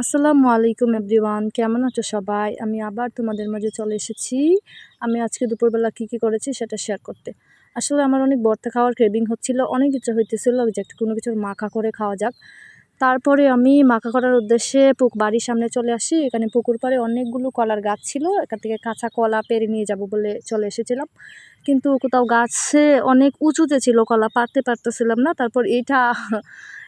আসসালামু আলাইকুম এভরিওয়ান, কেমন আছো সবাই? আমি আবার তোমাদের মাঝে চলে এসেছি। আমি আজকে দুপুরবেলা কী কী করেছি সেটা শেয়ার করতে। আসলে আমার অনেক বর্তা খাওয়ার ক্রেভিং হচ্ছিল, অনেক ইচ্ছা হইতেছিল যে একটু কোনো কিছুর মাখা করে খাওয়া যাক। তারপরে আমি মাখা করার উদ্দেশ্যে পুক, বাড়ির সামনে চলে আসি, এখানে পুকুর পাড়ে অনেকগুলো কলার গাছ ছিল, এখান থেকে কাঁচা কলা পেরে নিয়ে যাব বলে চলে এসেছিলাম। কিন্তু কোথাও গাছে অনেক উঁচুতে ছিল কলা, পারতে পারতেছিলাম না, তারপর এইটা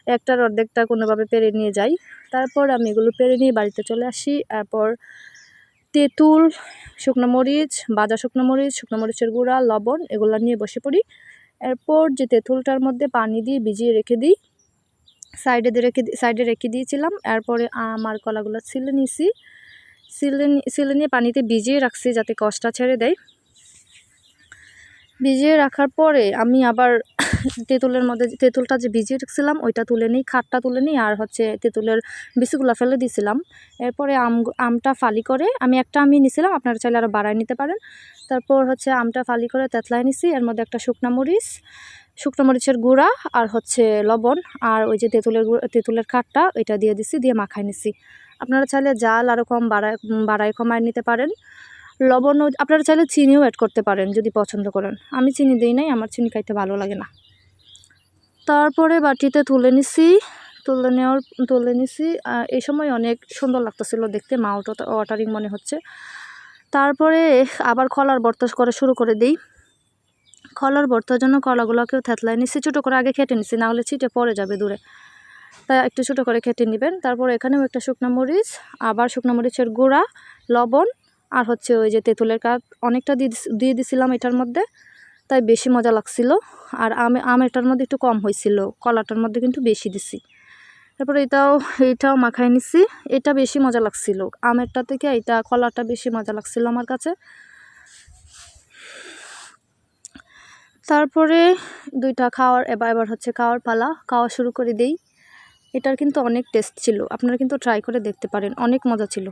একটার অর্ধেকটা কোনোভাবে পেরে নিয়ে যাই। তারপর আমি এগুলো পেরে নিয়ে বাড়িতে চলে আসি। এরপর তেঁতুল, শুকনো মরিচ, বাজা শুকনো মরিচ, শুকনো মরিচের গুঁড়া, লবণ এগুলো নিয়ে বসে পড়ি। এরপর যে তেঁতুলটার মধ্যে পানি দিয়ে ভিজিয়ে রেখে দিই, সাইডে রেখে সাইডে রেখে দিয়েছিলাম। এরপরে আমার কলাগুলো ছিলে নিয়েছি সিলে সিলে নিয়ে পানিতে ভিজিয়ে রাখছি যাতে কষটা ছেড়ে দেয়। ভিজিয়ে রাখার পরে আমি আবার তেঁতুলের মধ্যে তেঁতুলটা যে ভিজিয়ে রেখেছিলাম, ওইটা তুলে নিই, খাটটা তুলে নিই, আর হচ্ছে তেঁতুলের বিচিগুলো ফেলে দিয়েছিলাম এরপরে আম, আমটা ফালি করে আমি একটা আমি নিছিলাম, আপনারা চাইলে আরও বাড়ায় নিতে পারেন। তারপর হচ্ছে আমটা ফালি করে তেতলায় নিছি, এর মধ্যে একটা শুকনা মরিচ, শুকনো মরিচের গুঁড়া আর হচ্ছে লবণ, আর ওই যে তেঁতুলের তেঁতুলের খাটটা ওইটা দিয়ে দিছি, দিয়ে মাখায় নিছি। আপনারা চাইলে জাল আরও কম বাড়ায় বাড়ায় কমায় নিতে পারেন। লবণও, আপনারা চাইলে চিনিও অ্যাড করতে পারেন যদি পছন্দ করেন। আমি চিনি দিই নাই, আমার চিনি খাইতে ভালো লাগে না। তারপরে বাটিতে তুলে নিছি, তুলে নেওয়ার, তুলে নিছি। এই সময় অনেক সুন্দর লাগতেছিল দেখতে মাউট ওয়াটারিং মনে হচ্ছে। তারপরে আবার খলার বর্তা করে শুরু করে দিই। খলার বর্তার জন্য কলাগুলোকেও থেতলায় নিছি, ছোটো করে আগে খেটে নিছি, নাহলে ছিটে পড়ে যাবে দূরে। তাই একটু ছোটো করে খেটে নেবেন। তারপর এখানেও একটা শুকনো মরিচ, আবার শুকনো মরিচের গুঁড়া, লবণ, আর হচ্ছে ওই যে তেঁতুলের কাঠ অনেকটা দিয়ে দিয়ে দিছিলাম এটার মধ্যে। তাই বেশি মজা লাগছিল। আর আমে আম এটার মধ্যে একটু কম হয়েছিল। কলাটার মধ্যে কিন্তু বেশি দিছি। তারপরে এটাও এইটাও মাখাই নিছি। এটা বেশি মজা লাগছিল। আমেরটা থেকে এটা কলাটা বেশি মজা লাগছিল আমার কাছে। তারপরে দুইটা খাওয়ার এবার এবার হচ্ছে খাওয়ার পালা। খাওয়া শুরু করে দেই। এটার কিন্তু অনেক টেস্ট ছিল। আপনারা কিন্তু ট্রাই করে দেখতে পারেন। অনেক মজা ছিল।